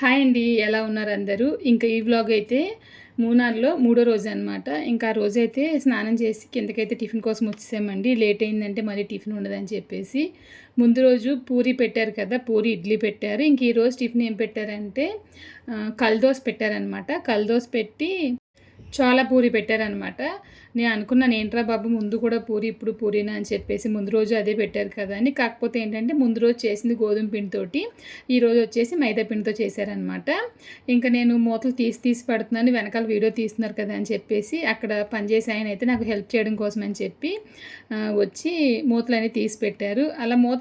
Hi అండి ఎలా ఉన్నారు అందరూ? ఇంకా ఈ వ్లాగ్ అయితే మూనార్లో మూడో రోజు అనమాట ఇంకా ఆ రోజైతే స్నానం చేసి కిందకైతే టిఫిన్ కోసం వచ్చేసామండి. లేట్ అయిందంటే మళ్ళీ టిఫిన్ ఉండదని చెప్పేసి. ముందు రోజు పూరి పెట్టారు కదా పూరి ఇడ్లీ పెట్టారు. ఇంక ఈ రోజు టిఫిన్ ఏం పెట్టారంటే కల్దోస్ పెట్టారనమాట కల్దోస్ పెట్టి చాలా పూరి పెట్టారనమాట నేను అనుకున్నాను ఏంట్రా బాబు ముందు కూడా పూరి ఇప్పుడు పూరినా? అని చెప్పేసి ముందు రోజు అదే పెట్టారు కదా అని. కాకపోతే ఏంటంటే ముందు రోజు చేసింది గోధుమ పిండితోటి ఈ రోజు వచ్చేసి మైదా పిండితో చేశారనమాట ఇంకా నేను మూతలు తీసి తీసి పెడుతున్నాను వెనకాల వీడియో తీస్తున్నారు కదా అని చెప్పేసి అక్కడ పనిచేసే ఆయన అయితే నాకు హెల్ప్ చేయడం కోసం అని చెప్పి వచ్చి మూతలు అనేవి తీసి పెట్టారు. అలా మూత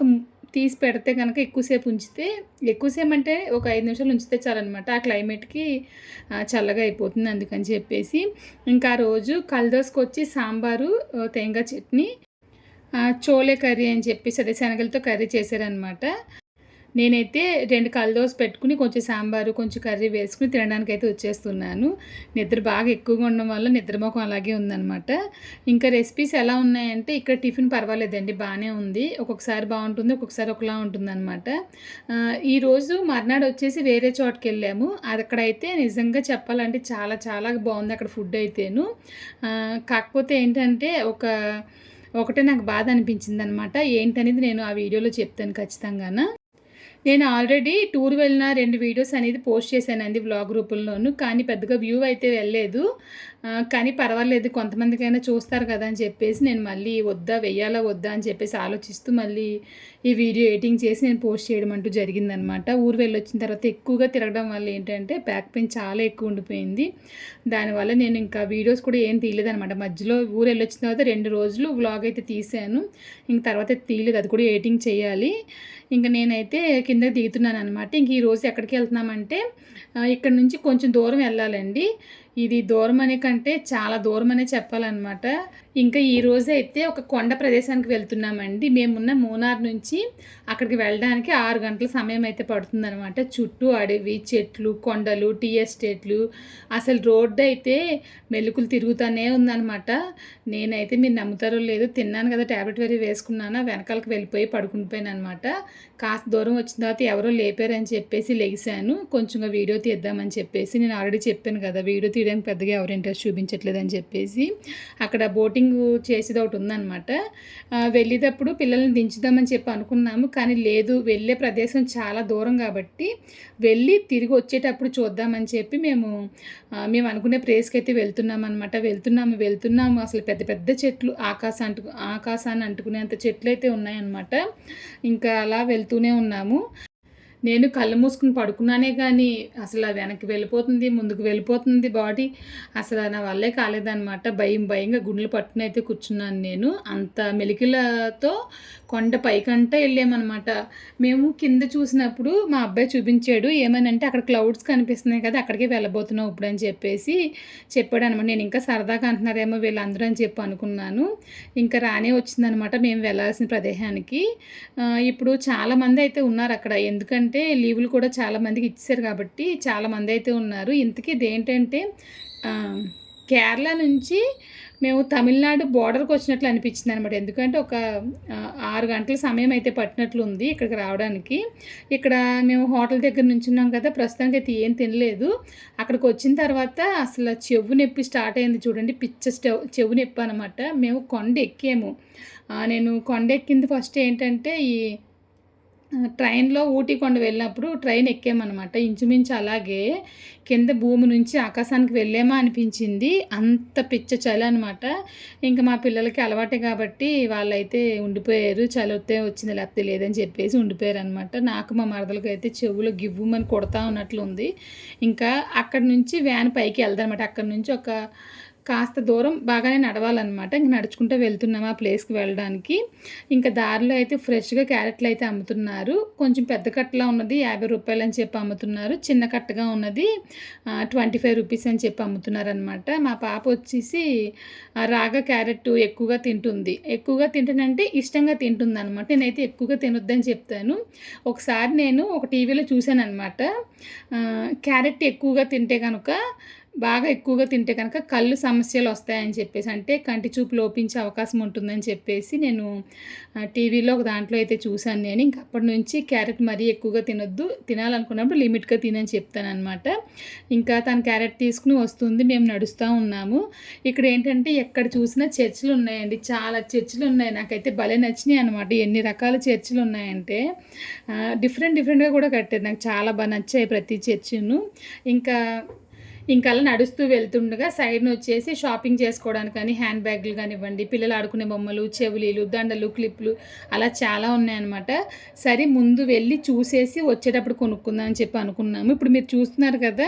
తీసి పెడితే కనుక ఎక్కువసేపు ఉంచితే ఎక్కువసేపు అంటే ఒక ఐదు నిమిషాలు ఉంచితే చాలన్నమాట. ఆ క్లైమేట్కి చల్లగా అయిపోతుంది అందుకని చెప్పేసి. ఇంకా ఆ రోజు కలదోసుకు వచ్చి సాంబారు తేంగా చట్నీ చోలే కర్రీ అని చెప్పేసి అదే శనగలతో కర్రీ చేశారనమాట నేనైతే రెండు కలదోస పెట్టుకుని కొంచెం సాంబారు కొంచెం కర్రీ వేసుకుని తినడానికి అయితే వచ్చేస్తున్నాను. నిద్ర బాగా ఎక్కువగా ఉండడం వల్ల నిద్రమోకం అలాగే ఉందన్నమాట. ఇంకా రెసిపీస్ ఎలా ఉన్నాయంటే ఇక్కడ టిఫిన్ పర్వాలేదండి బాగానే ఉంది. ఒక్కొక్కసారి బాగుంటుంది ఒక్కొక్కసారి ఒకలా ఉంటుంది అనమాట ఈరోజు మర్నాడు వచ్చేసి వేరే చోటుకి వెళ్ళాము. అక్కడైతే నిజంగా చెప్పాలంటే చాలా చాలా బాగుంది అక్కడ ఫుడ్ అయితేను. కాకపోతే ఏంటంటే ఒక ఒకటే నాకు బాధ అనిపించింది అనమాట ఏంటనేది నేను ఆ వీడియోలో చెప్తాను ఖచ్చితంగాన? నేను ఆల్రెడీ టూర్ వెళ్ళిన రెండు వీడియోస్ అనేది పోస్ట్ చేశానండి వ్లాగ్ రూపంలోను కానీ పెద్దగా వ్యూ అయితే వెళ్ళలేదు. కానీ పర్వాలేదు కొంతమందికైనా చూస్తారు కదా అని చెప్పేసి నేను మళ్ళీ వద్దా వెయ్యాలా వద్దా అని చెప్పేసి ఆలోచిస్తూ మళ్ళీ ఈ వీడియో ఎడిటింగ్ చేసి నేను పోస్ట్ చేయడం అంటూ జరిగిందనమాట. ఊరు వెళ్ళి వచ్చిన తర్వాత ఎక్కువగా తిరగడం వల్ల ఏంటంటే బ్యాక్ పెయిన్ చాలా ఎక్కువ ఉండిపోయింది. దానివల్ల నేను ఇంకా వీడియోస్ కూడా ఏం తీయలేదనమాట. మధ్యలో ఊరు వెళ్ళి వచ్చిన తర్వాత రెండు రోజులు వ్లాగ్ అయితే తీసాను ఇంక తర్వాత తీయలేదు అది కూడా ఎడిటింగ్ చేయాలి. ఇంకా నేనైతే కిందకి దిగుతున్నాను అనమాట ఇంక ఈరోజు ఎక్కడికి వెళ్తున్నామంటే ఇక్కడ నుంచి కొంచెం దూరం వెళ్ళాలండి. ఇది దూరం అనే కంటే చాలా దూరం అనే చెప్పాలన్నమాట. ఇంకా ఈరోజు అయితే ఒక కొండ ప్రదేశానికి వెళ్తున్నామండి. మేమున్న మూనార్ నుంచి అక్కడికి వెళ్ళడానికి ఆరు గంటల సమయం అయితే పడుతుందనమాట చుట్టూ అడవి చెట్లు కొండలు టీ ఎస్టేట్లు. అసలు రోడ్డు అయితే మెలుకులు తిరుగుతూనే ఉందన్నమాట. నేనైతే మీరు నమ్ముతారో లేదో తిన్నాను కదా ట్యాబ్లెట్ వేరే వేసుకున్నాను వెనకాలకి వెళ్ళిపోయి పడుకునిపోయాను అనమాట కాస్త దూరం వచ్చిన తర్వాత ఎవరో లేపారని చెప్పేసి లెగిశాను. కొంచెంగా వీడియో తీద్దామని చెప్పేసి నేను ఆల్రెడీ చెప్పాను కదా వీడియో తీయడానికి పెద్దగా ఎవరు ఇంట్రెస్ట్ చూపించట్లేదని చెప్పేసి. అక్కడ బోటింగ్ చేసేది ఒకటి ఉందన్నమాట. వెళ్ళేటప్పుడు పిల్లల్ని దించుదామని చెప్పి అనుకున్నాము. కానీ లేదు వెళ్ళే ప్రదేశం చాలా దూరం కాబట్టి వెళ్ళి తిరిగి వచ్చేటప్పుడు చూద్దామని చెప్పి మేము మేము అనుకునే ప్లేస్కి అయితే వెళ్తున్నాం అనమాట వెళ్తున్నాము వెళ్తున్నాము. అసలు పెద్ద పెద్ద చెట్లు ఆకాశం అంటు ఆకాశాన్ని అంటుకునేంత చెట్లు అయితే ఉన్నాయన్నమాట. ఇంకా అలా వెళ్తూనే ఉన్నాము. నేను కళ్ళు మూసుకుని పడుకున్నానే కానీ అసలు వెనక్కి వెళ్ళిపోతుంది ముందుకు వెళ్ళిపోతుంది బాడీ. అసలు నా వల్లే కాలేదన్నమాట. భయం భయంగా గుండెలు పట్టుకుని అయితే కూర్చున్నాను నేను. అంత మెలికిలతో కొండ పైకంట వెళ్ళామన్నమాట. మేము కింద చూసినప్పుడు మా అబ్బాయి చూపించాడు ఏమనంటే అక్కడ క్లౌడ్స్ కనిపిస్తున్నాయి కదా అక్కడికే వెళ్ళబోతున్నావు ఇప్పుడు అని చెప్పేసి చెప్పాడు అనమాట నేను ఇంకా సరదాగా అంటున్నారేమో వీళ్ళందరూ అని చెప్పి అనుకున్నాను. ఇంకా రానే వచ్చిందనమాట మేము వెళ్ళాల్సిన ప్రదేశానికి. ఇప్పుడు చాలామంది అయితే ఉన్నారు అక్కడ. ఎందుకంటే లీవులు కూడా చాలా మందికి ఇచ్చారు కాబట్టి చాలా మంది అయితే ఉన్నారు. ఇంతకీ ఇదేంటంటే కేరళ నుంచి మేము తమిళనాడు బోర్డర్కి వచ్చినట్లు అనిపించింది అనమాట ఎందుకంటే ఒక ఆరు గంటల సమయం అయితే పట్టినట్లు ఉంది ఇక్కడికి రావడానికి. ఇక్కడ మేము హోటల్ దగ్గర నుంచి ఉన్నాం కదా ప్రస్తుతానికి అయితే ఏం తినలేదు. అక్కడికి వచ్చిన తర్వాత అసలు చెవు నొప్పి స్టార్ట్ అయింది చూడండి పిచ్చ స్టవ్ చెవు నొప్పి అనమాట మేము కొండ ఎక్కాము. నేను కొండ ఎక్కింది ఫస్ట్ ఏంటంటే ఈ ట్రైన్లో ఊటీ కొండ వెళ్ళినప్పుడు ట్రైన్ ఎక్కామన్నమాట. ఇంచుమించు అలాగే కింద భూమి నుంచి ఆకాశానికి వెళ్ళేమా అనిపించింది. అంత పిచ్చ చలి అనమాట ఇంకా మా పిల్లలకి అలవాటే కాబట్టి వాళ్ళైతే ఉండిపోయారు. చలి వస్తే వచ్చింది లేకపోతే లేదని చెప్పేసి ఉండిపోయారు అనమాట నాకు మా మరదలకి అయితే చెవులో గివ్వుమని కొడతా ఉన్నట్లు ఉంది ఇంకా అక్కడ నుంచి వ్యాన్ పైకి వెళ్దామన్నమాట అక్కడ నుంచి ఒక కాస్త దూరం బాగానే నడవాలన్నమాట. ఇంక నడుచుకుంటూ వెళ్తున్నాము ఆ ప్లేస్కి వెళ్ళడానికి. ఇంకా దారిలో అయితే ఫ్రెష్గా క్యారెట్లు అయితే అమ్ముతున్నారు. కొంచెం పెద్ద కట్టలా ఉన్నది యాభై రూపాయలు అని చెప్పి అమ్ముతున్నారు. చిన్న కట్టగా ఉన్నది ట్వంటీ ఫైవ్ రూపీస్ అని చెప్పి అమ్ముతున్నారు అనమాట మా పాప వచ్చేసి రాగా క్యారెట్ ఎక్కువగా తింటుంది. ఎక్కువగా తింటానంటే ఇష్టంగా తింటుంది అనమాట నేనైతే ఎక్కువగా తినొద్దని చెప్తాను. ఒకసారి నేను ఒక టీవీలో చూశాను అనమాట క్యారెట్ ఎక్కువగా తింటే కనుక బాగా ఎక్కువగా తింటే కనుక కళ్ళు సమస్యలు వస్తాయని చెప్పేసి అంటే కంటి చూపు లోపించే అవకాశం ఉంటుందని చెప్పేసి నేను టీవీలో ఒక దాంట్లో అయితే చూశాను నేను. ఇంక అప్పటి నుంచి క్యారెట్ మరీ ఎక్కువగా తినొద్దు. తినాలనుకున్నప్పుడు లిమిట్గా తినని చెప్తాను అనమాట ఇంకా తను క్యారెట్ తీసుకుని వస్తుంది. మేము నడుస్తూ ఉన్నాము. ఇక్కడ ఏంటంటే ఎక్కడ చూసినా చర్చిలు ఉన్నాయండి. చాలా చర్చిలు ఉన్నాయి. నాకైతే భలే నచ్చినాయి అనమాట ఎన్ని రకాల చర్చిలు ఉన్నాయంటే డిఫరెంట్ డిఫరెంట్గా కూడా కట్టారు. నాకు చాలా బాగా నచ్చాయి ప్రతి చర్చిను. ఇంకా ఇంకా అలా నడుస్తూ వెళ్తుండగా సైడ్ని వచ్చేసి షాపింగ్ చేసుకోవడానికి కానీ హ్యాండ్ బ్యాగ్లు కానివ్వండి పిల్లలు ఆడుకునే బొమ్మలు చెవులీలు దండలు క్లిప్లు అలా చాలా ఉన్నాయన్నమాట. సరే ముందు వెళ్ళి చూసేసి వచ్చేటప్పుడు కొనుక్కుందాం అని చెప్పి అనుకున్నాము. ఇప్పుడు మీరు చూస్తున్నారు కదా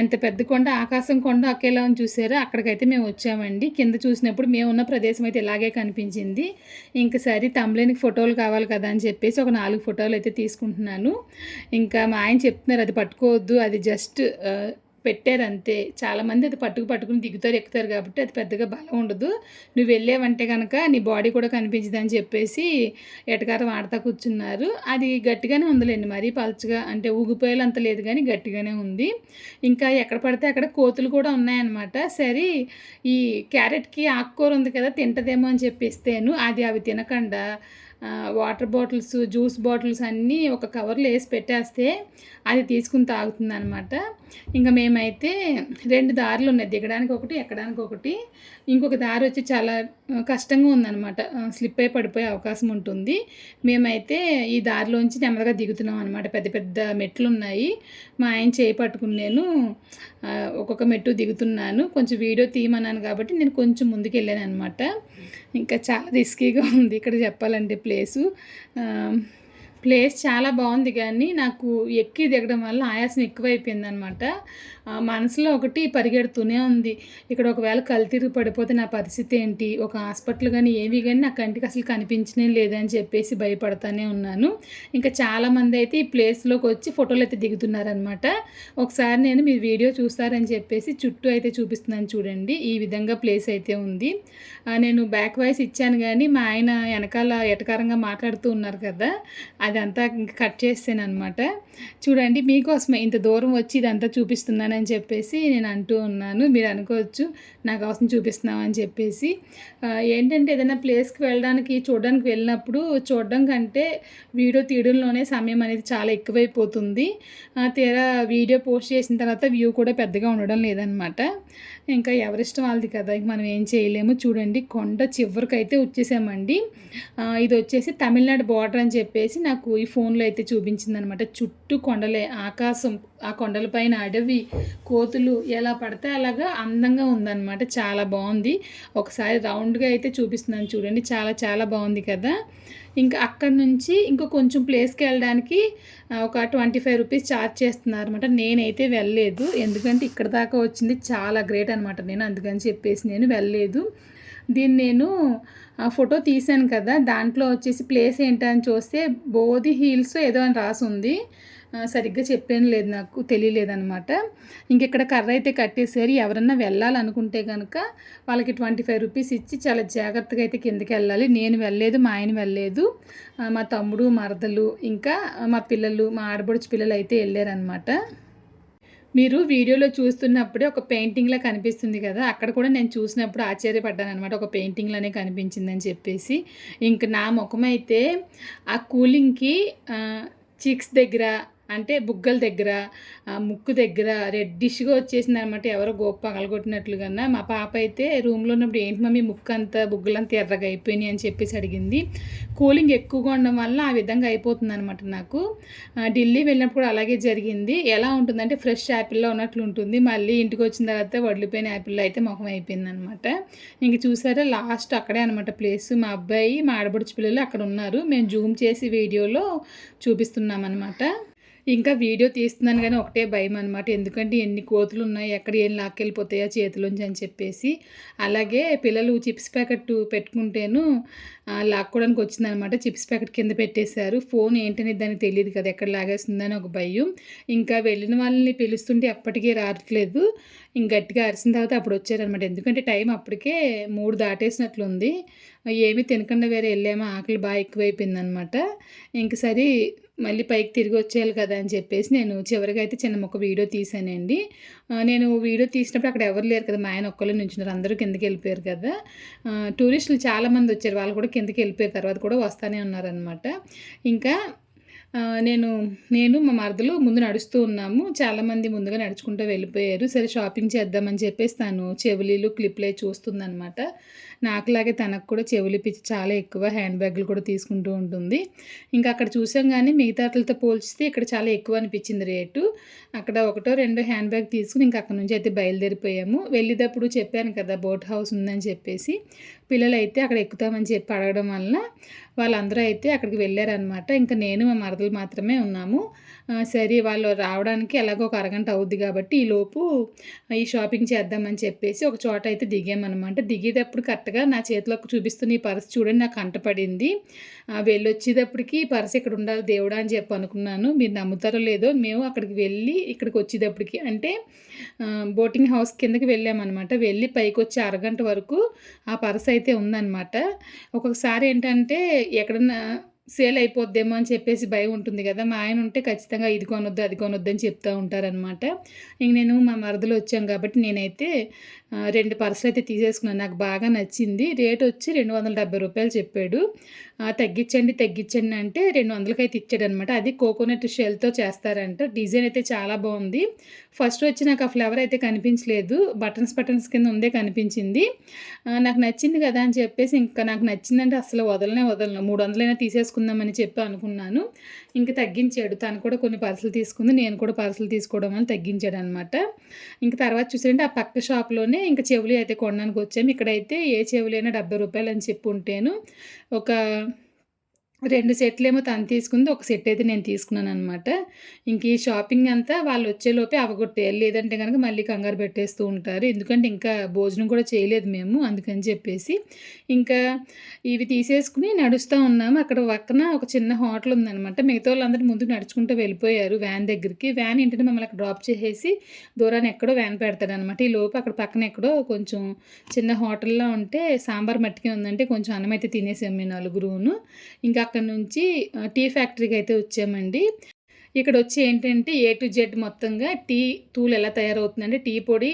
ఎంత పెద్ద కొండ ఆకాశం కొండ ఒకేలా అని చూసారో? అక్కడికైతే మేము వచ్చామండి. కింద చూసినప్పుడు మేము ఉన్న ప్రదేశం అయితే ఇలాగే కనిపించింది. ఇంక సరే తమ్లేనికి ఫోటోలు కావాలి కదా అని చెప్పేసి ఒక నాలుగు ఫోటోలు అయితే తీసుకుంటున్నాను. ఇంకా మా ఆయన చెప్తున్నారు అది పట్టుకోవద్దు అది జస్ట్ పెట్టారంతే. చాలామంది అది పట్టుకు పట్టుకుని దిగుతారు ఎక్కుతారు కాబట్టి అది పెద్దగా బలం ఉండదు. నువ్వు వెళ్ళేవంటే కనుక నీ బాడీ కూడా కనిపించదు అని చెప్పేసి ఎటకారం ఆడతా కూర్చున్నారు. అది గట్టిగానే ఉందిలేండి మరీ పలచగా అంటే ఊగిపోయేలంత లేదు కానీ గట్టిగానే ఉంది. ఇంకా ఎక్కడ పడితే అక్కడ కోతులు కూడా ఉన్నాయన్నమాట. సరే ఈ క్యారెట్కి ఆకుకూర ఉంది కదా తింటదేమో అని చెప్పిస్తేను అది అవి తినకుండా. వాటర్ బాటిల్స్ జ్యూస్ బాటిల్స్ అన్నీ ఒక కవర్లో వేసి పెట్టేస్తే అది తీసుకుని తాగుతుంది అనమాట ఇంకా మేమైతే రెండు దారులు ఉన్నాయి దిగడానికి ఒకటి ఎక్కడానికి ఒకటి. ఇంకొక దారి వచ్చి చాలా కష్టంగా ఉందన్నమాట. స్లిప్ అయి పడిపోయే అవకాశం ఉంటుంది. మేమైతే ఈ దారిలోంచి నెమ్మదిగా దిగుతున్నాం అనమాట పెద్ద పెద్ద మెట్లు ఉన్నాయి మా ఆయన చేయి పట్టుకుని నేను ఒక్కొక్క మెట్టు దిగుతున్నాను. కొంచెం వీడియో తీయమన్నాను కాబట్టి నేను కొంచెం ముందుకు వెళ్ళాను అనమాట ఇంకా చాలా రిస్కీగా ఉంది ఇక్కడ చెప్పాలంటే ప్లేసు. ప్లేస్ చాలా బాగుంది కానీ నాకు ఎక్కి దిగడం వల్ల ఆయాసం ఎక్కువైపోయింది అనమాట మనసులో ఒకటి పరిగెడుతూనే ఉంది. ఇక్కడ ఒకవేళ కళ్ళు తిరిగి పడిపోతే నా పరిస్థితి ఏంటి? ఒక హాస్పిటల్ కానీ ఏవి కానీ నా కంటికి అసలు కనిపించనే లేదని చెప్పేసి భయపడతానే ఉన్నాను. ఇంకా చాలామంది అయితే ఈ ప్లేస్లోకి వచ్చి ఫోటోలు అయితే దిగుతున్నారనమాట ఒకసారి నేను మీ వీడియో చూస్తారని చెప్పేసి చుట్టూ అయితే చూపిస్తున్నాను చూడండి. ఈ విధంగా ప్లేస్ అయితే ఉంది. నేను బ్యాక్ వాయిస్ ఇచ్చాను కానీ మా ఆయన వెనకాల ఎటకారంగా మాట్లాడుతూ ఉన్నారు కదా అదంతా ఇంకా కట్ చేసాను అనమాట చూడండి మీకోసమే ఇంత దూరం వచ్చి ఇదంతా చూపిస్తున్నానని చెప్పేసి నేను అంటూ ఉన్నాను. మీరు అనుకోవచ్చు నా కోసం చూపిస్తున్నావు అని చెప్పేసి ఏంటంటే ఏదైనా ప్లేస్కి వెళ్ళడానికి చూడడానికి వెళ్ళినప్పుడు చూడడం కంటే వీడియో తీయడంలోనే సమయం అనేది చాలా ఎక్కువైపోతుంది. తీరా వీడియో పోస్ట్ చేసిన తర్వాత వ్యూ కూడా పెద్దగా ఉండడం లేదనమాట ఇంకా ఎవరిష్టం వాళ్ళది కదా. ఇంక మనం ఏం చేయలేము. చూడండి కొండ చివరికి అయితే వచ్చేసామండి ఇది వచ్చేసి తమిళనాడు బార్డర్ అని చెప్పేసి నాకు ఈ ఫోన్లో అయితే చూపించింది అనమాట చుట్టూ కొండలే ఆకాశం ఆ కొండలపైన అడవి కోతులు ఎలా పడితే అలాగా అందంగా ఉందన్నమాట చాలా బాగుంది. ఒకసారి రౌండ్గా అయితే చూపిస్తున్నాను చూడండి. చాలా చాలా బాగుంది కదా. ఇంకా అక్కడి నుంచి ఇంకో కొంచెం ప్లేస్కి వెళ్ళడానికి ఒక ట్వంటీ ఫైవ్ రూపీస్ ఛార్జ్ చేస్తున్నారు అనమాట నేనైతే వెళ్ళలేదు. ఎందుకంటే ఇక్కడ దాకా వచ్చింది చాలా గ్రేట్ అనమాట నేను అందుకని చెప్పేసి నేను వెళ్ళలేదు. దీన్ని నేను ఆ ఫోటో తీశాను కదా. దాంట్లో వచ్చేసి ప్లేస్ ఏంటని చూస్తే బోధి హీల్స్ ఏదో అని రాసి ఉంది సరిగ్గా చెప్పాను లేదు నాకు తెలియలేదనమాట ఇంకెక్కడ కర్ర అయితే కట్టేసారు ఎవరన్నా వెళ్ళాలనుకుంటే కనుక వాళ్ళకి ట్వంటీ ఫైవ్ రూపీస్ ఇచ్చి చాలా జాగ్రత్తగా అయితే కిందకి వెళ్ళాలి. నేను వెళ్ళలేదు మా ఆయన వెళ్ళలేదు. మా తమ్ముడు మరదలు ఇంకా మా పిల్లలు మా ఆడబడుచు పిల్లలు అయితే వెళ్ళారనమాట మీరు వీడియోలో చూస్తున్నప్పుడే ఒక పెయింటింగ్లా కనిపిస్తుంది కదా అక్కడ కూడా నేను చూసినప్పుడు ఆశ్చర్యపడ్డాను అనమాట ఒక పెయింటింగ్లానే కనిపించిందని చెప్పేసి. ఇంక నా ముఖమైతే ఆ కూలింగ్కి చిక్స్ దగ్గర అంటే బుగ్గల దగ్గర ఆ ముక్కు దగ్గర రెడ్డిష్గా వచ్చేసింది అనమాట ఎవరో గోప పగలగొట్టినట్లుగా మా పాప అయితే రూమ్లో ఉన్నప్పుడు ఏంటి మమ్మీ ముక్కు అంతా బుగ్గలంతా ఎర్రగా అయిపోయినాయి అని చెప్పేసి అడిగింది. కూలింగ్ ఎక్కువగా ఉండడం వల్ల ఆ విధంగా అయిపోతుంది అనమాట నాకు ఢిల్లీ వెళ్ళినప్పుడు అలాగే జరిగింది. ఎలా ఉంటుందంటే ఫ్రెష్ యాపిల్లో ఉన్నట్లు ఉంటుంది. మళ్ళీ ఇంటికి వచ్చిన తర్వాత వడ్లిపోయిన యాపిల్లో అయితే ముఖం అయిపోయింది అనమాట ఇంక చూసారా లాస్ట్ అక్కడే అనమాట ప్లేస్. మా అబ్బాయి మా ఆడబడుచు పిల్లలు అక్కడ ఉన్నారు. మేము జూమ్ చేసి వీడియోలో చూపిస్తున్నాం అనమాట ఇంకా వీడియో తీస్తున్నాను కానీ ఒకటే భయం అనమాట ఎందుకంటే ఎన్ని కోతులు ఉన్నాయి ఎక్కడ ఏం లాక్కెళ్ళిపోతాయో చేతిలోంచి అని చెప్పేసి. అలాగే పిల్లలు చిప్స్ ప్యాకెట్ పెట్టుకుంటేను లాక్కోవడానికి వచ్చిందనమాట చిప్స్ ప్యాకెట్ కింద పెట్టేశారు. ఫోన్ ఏంటనేది దానికి తెలియదు కదా ఎక్కడ లాగేస్తుందని ఒక భయం. ఇంకా వెళ్ళిన వాళ్ళని పిలుస్తుంటే అప్పటికే రావట్లేదు. ఇంక గట్టిగా అరిసిన తర్వాత అప్పుడు వచ్చారనమాట ఎందుకంటే టైం అప్పటికే మూడు దాటేసినట్లుంది. ఏమీ తినకుండా వేరే వెళ్ళామో? ఆకలి బాగా ఎక్కువైపోయిందనమాట ఇంక సరే మళ్ళీ పైకి తిరిగి వచ్చేయాలి కదా అని చెప్పేసి నేను చివరిగా అయితే చిన్న ఒక వీడియో తీశానండి. నేను వీడియో తీసినప్పుడు అక్కడ ఎవరు లేరు కదా మా ఆయన ఒక్కళ్ళు నుంచున్నారు అందరూ కిందకి వెళ్ళిపోయారు కదా. టూరిస్టులు చాలామంది వచ్చారు వాళ్ళు కూడా కిందకి వెళ్ళిపోయారు తర్వాత కూడా వస్తూనే ఉన్నారనమాట ఇంకా నేను నేను మా మరదలు ముందు నడుస్తూ ఉన్నాము చాలామంది ముందుగా నడుచుకుంటూ వెళ్ళిపోయారు. సరే షాపింగ్ చేద్దామని చెప్పేసి తను చెవులీలు క్లిప్లే చూస్తుందనమాట నాకులాగే తనకు కూడా చెవులు పిచ్చి చాలా ఎక్కువ హ్యాండ్ బ్యాగ్లు కూడా తీసుకుంటూ ఉంటుంది. ఇంకా అక్కడ చూసాం కానీ మిగతాటలతో పోల్చితే ఇక్కడ చాలా ఎక్కువ అనిపించింది రేటు. అక్కడ ఒకటో రెండో హ్యాండ్ బ్యాగ్ తీసుకుని ఇంకా అక్కడ నుంచి అయితే బయలుదేరిపోయాము. వెళ్ళేటప్పుడు చెప్పాను కదా బోట్ హౌస్ ఉందని చెప్పేసి. పిల్లలు అయితే అక్కడ ఎక్కుతామని చెప్పి అడగడం వల్ల వాళ్ళందరూ అయితే అక్కడికి వెళ్ళారనమాట ఇంకా నేను మా మరదలు మాత్రమే ఉన్నాము. సరే వాళ్ళు రావడానికి ఎలాగో ఒక అరగంట అవుద్ది కాబట్టి ఈలోపు ఈ షాపింగ్ చేద్దామని చెప్పేసి ఒక చోట అయితే దిగామన్నమాట. దిగేటప్పుడు కరెక్ట్గా నా చేతిలోకి చూపిస్తున్న ఈ పర్స్ చూడండి నాకు కంటపడింది వెళ్ళొచ్చేటప్పటికి ఈ పర్స్ ఇక్కడ ఉండాలి దేవుడా అని చెప్పి అనుకున్నాను. మీరు నమ్ముతారో లేదో మేము అక్కడికి వెళ్ళి ఇక్కడికి వచ్చేటప్పటికి అంటే బోటింగ్ హౌస్ కిందకి వెళ్ళామన్నమాట. వెళ్ళి పైకి వచ్చి అరగంట వరకు ఆ పర్స్ అయితే ఉందన్నమాట. ఒక్కొక్కసారి ఏంటంటే ఎక్కడన్నా సేల్ అయిపోద్దేమో అని చెప్పేసి భయం ఉంటుంది కదా. మా ఆయన ఉంటే ఖచ్చితంగా ఇది కొనొద్దు అది కొనొద్దు అని చెప్తూ ఉంటారనమాట ఇంక నేను మా మరదలు వచ్చాం కాబట్టి నేనైతే రెండు పర్సులు అయితే తీసేసుకున్నాను. నాకు బాగా నచ్చింది. రేట్ వచ్చి రెండు వందల డెబ్బై రూపాయలు చెప్పాడు. తగ్గించండి తగ్గించండి అంటే రెండు వందలకి అయితే ఇచ్చాడనమాట అది కోకోనట్ షెల్తో చేస్తారంట. డిజైన్ అయితే చాలా బాగుంది. ఫస్ట్ వచ్చి నాకు ఆ ఫ్లవర్ అయితే కనిపించలేదు. బటన్స్ బటన్స్ కింద ఉందే కనిపించింది. నాకు నచ్చింది కదా అని చెప్పేసి ఇంకా నాకు నచ్చిందంటే అసలు వదలనే వదలను. మూడు వందలైనా తీసేసుకుందామని చెప్పి అనుకున్నాను. ఇంకా తగ్గించాడు. తను కూడా కొన్ని పర్సులు తీసుకుంది. నేను కూడా పర్సులు తీసుకోవడం అని తగ్గించాడు అనమాట ఇంకా తర్వాత చూసారంటే ఆ పక్క షాప్లోనే ఇంకా చెవులు అయితే కొనడానికి వచ్చాము ఇక్కడైతే ఏ చెవులైనా డెబ్బై రూపాయలు అని చెప్పి ఉంటేను ఒక రెండు సెట్లు ఏమో తను తీసుకుంది ఒక సెట్ అయితే నేను తీసుకున్నాను అనమాట ఇంక ఈ షాపింగ్ అంతా వాళ్ళు వచ్చేలోపే అవగొట్టేయాలి లేదంటే కనుక మళ్ళీ కంగారు పెట్టేస్తూ ఉంటారు. ఎందుకంటే ఇంకా భోజనం కూడా చేయలేదు మేము అందుకని చెప్పేసి. ఇంకా ఇవి తీసేసుకుని నడుస్తూ ఉన్నాము. అక్కడ పక్కన ఒక చిన్న హోటల్ ఉందనమాట మిగతా వాళ్ళందరూ ముందు నడుచుకుంటూ వెళ్ళిపోయారు వ్యాన్ దగ్గరికి. వ్యాన్ ఏంటంటే మమ్మల్ని అక్కడ డ్రాప్ చేసేసి దూరాన్ని ఎక్కడో వ్యాన్ పెడతాడు అనమాట ఈ లోపు అక్కడ పక్కన ఎక్కడో కొంచెం చిన్న హోటల్లో ఉంటే సాంబార్ మట్టికి ఉందంటే కొంచెం అన్నం అయితే తినేసాం మేము నలుగురును. ఇంకా అక్కడ నుంచి టీ ఫ్యాక్టరీకి అయితే వచ్చామండి. ఇక్కడ వచ్చి ఏంటంటే ఏ టు జెడ్ మొత్తంగా టీ తూలు ఎలా తయారవుతుందంటే టీ పొడి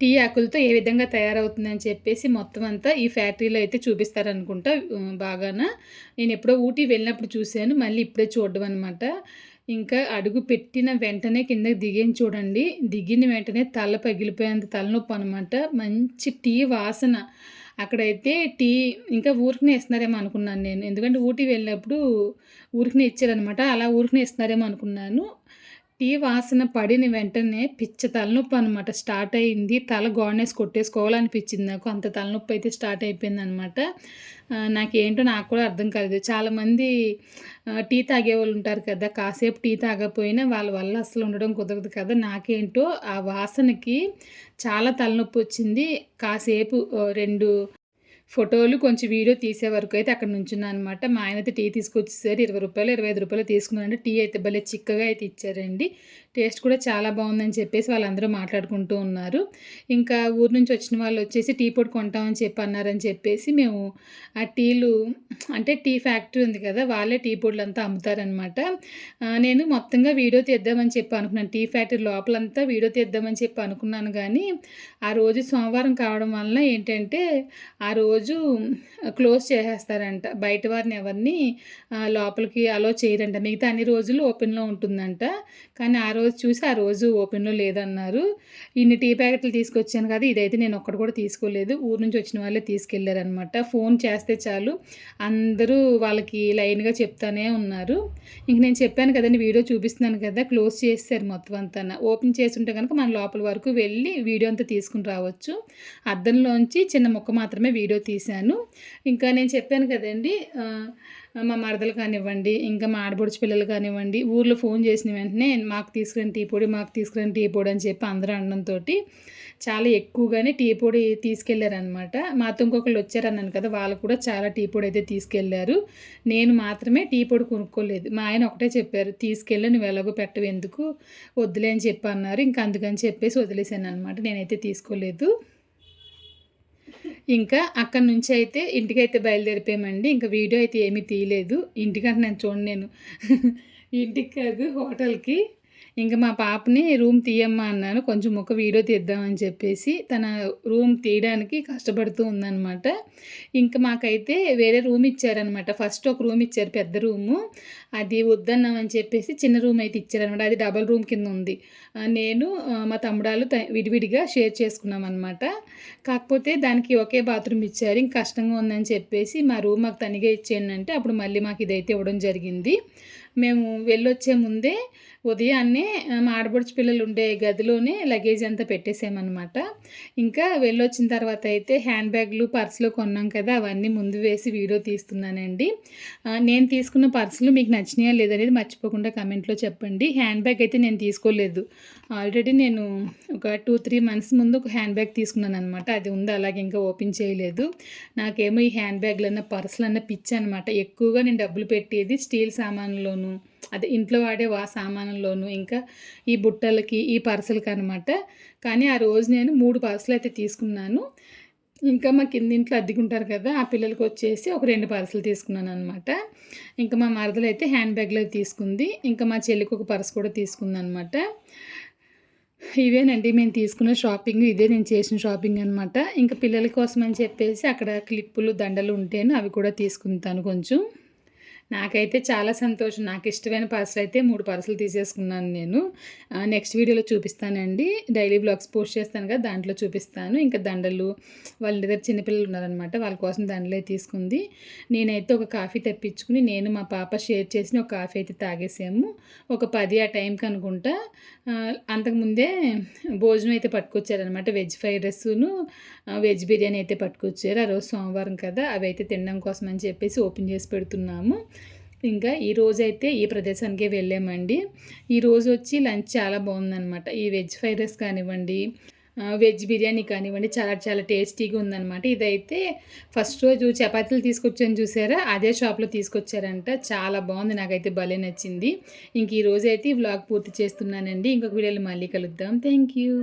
టీ ఆకులతో ఏ విధంగా తయారవుతుందని చెప్పేసి మొత్తం అంతా ఈ ఫ్యాక్టరీలో అయితే చూపిస్తారనుకుంటా బాగాన. నేను ఎప్పుడో ఊటీ వెళ్ళినప్పుడు చూశాను మళ్ళీ ఇప్పుడే చూడడం అనమాట ఇంకా అడుగు పెట్టిన వెంటనే కిందకి దిగేని చూడండి. దిగిన వెంటనే తల పగిలిపోయేంత తలనొప్పి అనమాట మంచి టీ వాసన. అక్కడైతే టీ ఇంకా ఊరికనే ఇస్తున్నారేమో అనుకున్నాను నేను. ఎందుకంటే ఊటీ వెళ్ళినప్పుడు ఊరికనే ఇచ్చారనమాట అలా ఊరికనే ఇస్తున్నారేమో అనుకున్నాను. టీ వాసన పడిన వెంటనే పిచ్చ తలనొప్పి అనమాట స్టార్ట్ అయింది తల గోడనేసి కొట్టేసుకోవాలనిపించింది నాకు. అంత తలనొప్పి అయితే స్టార్ట్ అయిపోయింది అనమాట నాకేంటో నాకు కూడా అర్థం కాలేదు. చాలామంది టీ తాగే వాళ్ళు ఉంటారు కదా. కాసేపు టీ తాగకపోయినా వాళ్ళ వల్ల అసలు ఉండడం కుదరదు కదా. నాకేంటో ఆ వాసనకి చాలా తలనొప్పి వచ్చింది. కాసేపు రెండు ఫోటోలు కొంచెం వీడియో తీసే వరకు అయితే అక్కడ నుంచున్నాను అనమాట మా ఆయన అయితే టీ తీసుకొచ్చేసారు. ఇరవై రూపాయలు ఇరవై ఐదు రూపాయలు తీసుకున్నాను టీ అయితే భలే చిక్కగా అయితే ఇచ్చారండి. టేస్ట్ కూడా చాలా బాగుందని చెప్పేసి వాళ్ళందరూ మాట్లాడుకుంటూ ఉన్నారు. ఇంకా ఊరు నుంచి వచ్చిన వాళ్ళు వచ్చేసి టీ పొడి కొంటామని చెప్పి అన్నారని చెప్పేసి మేము ఆ టీలు అంటే టీ ఫ్యాక్టరీ ఉంది కదా వాళ్ళే టీ పొడులు అంతా అమ్ముతారనమాట నేను మొత్తంగా వీడియో తీద్దామని చెప్పి అనుకున్నాను. టీ ఫ్యాక్టరీ లోపలంతా వీడియో తీద్దామని చెప్పి అనుకున్నాను కానీ ఆ రోజు సోమవారం కావడం వలన ఏంటంటే ఆ రోజు క్లోజ్ చేసేస్తారంట. బయట వారిని ఎవరిని లోపలికి అలో చేయరంట. మిగతా అన్ని రోజులు ఓపెన్లో ఉంటుందంట. కానీ ఆ రోజు రోజు చూసి ఆ రోజు ఓపెన్లో లేదన్నారు. ఇన్ని టీ ప్యాకెట్లు తీసుకొచ్చాను కదా ఇదైతే నేను ఒక్కటి కూడా తీసుకోలేదు. ఊరు నుంచి వచ్చిన వాళ్ళే తీసుకెళ్ళారనమాట ఫోన్ చేస్తే చాలు. అందరూ వాళ్ళకి లైన్గా చెప్తానే ఉన్నారు. ఇంక నేను చెప్పాను కదండి వీడియో చూపిస్తున్నాను కదా క్లోజ్ చేస్తారు మొత్తం అంతా ఓపెన్ చేసి ఉంటే కనుక మన లోపల వరకు వెళ్ళి వీడియో అంతా తీసుకుని రావచ్చు. అద్దంలోంచి చిన్న ముక్క మాత్రమే వీడియో తీశాను. ఇంకా నేను చెప్పాను కదండి మా మరదలు కానివ్వండి ఇంకా మా ఆడబొడిచి పిల్లలు కానివ్వండి ఊర్లో ఫోన్ చేసిన వెంటనే మాకు తీసుకురండి టీ పొడి మాకు తీసుకురండి టీ పొడి అని చెప్పి అందరూ అనడంతో చాలా ఎక్కువగానే టీ పొడి తీసుకెళ్ళారనమాట మాతో ఇంకొకళ్ళు వచ్చారన్నాను కదా వాళ్ళు కూడా చాలా టీ పొడి అయితే తీసుకెళ్ళారు. నేను మాత్రమే టీ పొడి కొనుక్కోలేదు. మా ఆయన ఒకటే చెప్పారు తీసుకెళ్ళి నువ్వు ఎలాగో పెట్టవు ఎందుకు? వద్దులే అని చెప్పి అన్నారు. ఇంకా అందుకని చెప్పేసి వదిలేసాను అనమాట నేనైతే తీసుకోలేదు. ఇంకా అక్కడి నుంచి అయితే ఇంటికైతే బయలుదేరిపోయామండి. ఇంకా వీడియో అయితే ఏమీ తీయలేదు. ఇంటికంటే నేను చూడండి నేను ఇంటికి కాదు హోటల్కి. ఇంకా మా పాపని రూమ్ తీయమ్మా అన్నాను. కొంచెం ఒక వీడియో తీద్దామని చెప్పేసి తన రూమ్ తీయడానికి కష్టపడుతూ ఉందన్నమాట. ఇంకా మాకైతే వేరే రూమ్ ఇచ్చారనమాట ఫస్ట్ ఒక రూమ్ ఇచ్చారు పెద్ద రూము. అది వద్దన్నామని చెప్పేసి చిన్న రూమ్ అయితే ఇచ్చారనమాట అది డబల్ రూమ్ కింద ఉంది. నేను మా తమ్ముడాలు విడివిడిగా షేర్ చేసుకున్నాం అనమాట కాకపోతే దానికి ఒకే బాత్రూమ్ ఇచ్చారు. ఇంక కష్టంగా ఉందని చెప్పేసి మా రూమ్ మాకు తనిగా ఇచ్చేయండి అంటే అప్పుడు మళ్ళీ మాకు ఇదైతే ఇవ్వడం జరిగింది. మేము వెళ్ళొచ్చే ముందే ఉదయాన్నే మా ఆడపడుచు పిల్లలు ఉండే గదిలోనే లగేజ్ అంతా పెట్టేసామన్నమాట. ఇంకా వెళ్ళొచ్చిన తర్వాత అయితే హ్యాండ్ బ్యాగ్లు పర్సులు కొన్నాం కదా అవన్నీ ముందు వేసి వీడియో తీస్తున్నానండి. నేను తీసుకున్న పర్సులు మీకు నచ్చినాయా లేదనేది మర్చిపోకుండా కమెంట్లో చెప్పండి. హ్యాండ్ బ్యాగ్ అయితే నేను తీసుకోలేదు. ఆల్రెడీ నేను ఒక టూ త్రీ మంత్స్ ముందు ఒక హ్యాండ్ బ్యాగ్ తీసుకున్నాను అనమాట అది ఉంది అలాగే ఇంకా ఓపెన్ చేయలేదు. నాకేమో ఈ హ్యాండ్ బ్యాగ్లన్న పర్సులన్న పర్సులు పిచ్చి అనమాట ఎక్కువగా నేను డబ్బులు పెట్టేది స్టీల్ సామాన్లోనూ అదే ఇంట్లో వాడే వా సామానంలోను ఇంకా ఈ బుట్టలకి ఈ పర్సులకి అనమాట కానీ ఆ రోజు నేను మూడు పర్సులు అయితే తీసుకున్నాను. ఇంకా మా కింద ఇంట్లో అద్దెకుంటారు కదా ఆ పిల్లలకి వచ్చేసి ఒక రెండు పర్సులు తీసుకున్నాను అనమాట ఇంకా మా మరదలు అయితే హ్యాండ్ బ్యాగ్లో తీసుకుంది. ఇంకా మా చెల్లికి ఒక పర్స్ కూడా తీసుకుంది అనమాట ఇవేనండి మేము తీసుకున్న షాపింగ్ ఇదే నేను చేసిన షాపింగ్ అనమాట ఇంకా పిల్లల కోసం అని చెప్పేసి అక్కడ క్లిప్పులు దండలు ఉంటేను అవి కూడా తీసుకుంటాను కొంచెం. నాకైతే చాలా సంతోషం. నాకు ఇష్టమైన పర్సులు అయితే మూడు పర్సలు తీసేసుకున్నాను నేను. నెక్స్ట్ వీడియోలో చూపిస్తానండి. డైలీ బ్లాగ్స్ పోస్ట్ చేస్తాను కదా దాంట్లో చూపిస్తాను. ఇంకా దండలు వాళ్ళ దగ్గర చిన్నపిల్లలు ఉన్నారనమాట వాళ్ళ కోసం దండలే తీసుకుంది. నేనైతే ఒక కాఫీ తెప్పించుకుని నేను మా పాప షేర్ చేసిన ఒక కాఫీ అయితే తాగేసాము. ఒక పది ఆ టైంకి అనుకుంటా. అంతకుముందే భోజనం అయితే పట్టుకొచ్చారనమాట వెజ్ ఫ్రైడ్ రైస్ను వెజ్ బిర్యానీ అయితే పట్టుకొచ్చారు. ఆ రోజు సోమవారం కదా అవి అయితే తినడం కోసం అని చెప్పేసి ఓపెన్ చేసి పెడుతున్నాము. ఇంకా ఈరోజైతే ఈ ప్రదేశానికే వెళ్ళామండి. ఈ రోజు వచ్చి లంచ్ చాలా బాగుందనమాట ఈ వెజ్ ఫ్రైడ్ రైస్ కానివ్వండి వెజ్ బిర్యానీ కానివ్వండి చాలా చాలా టేస్టీగా ఉందన్నమాట. ఇదైతే ఫస్ట్ రోజు చపాతీలు తీసుకొచ్చాను చూసారా? అదే షాప్లో తీసుకొచ్చారంట. చాలా బాగుంది. నాకైతే భలే నచ్చింది. ఇంక ఈ రోజైతే అయితే ఈ వ్లాగ్ పూర్తి చేస్తున్నానండి. ఇంకొక వీడియోలో మళ్ళీ కలుద్దాం. Thank you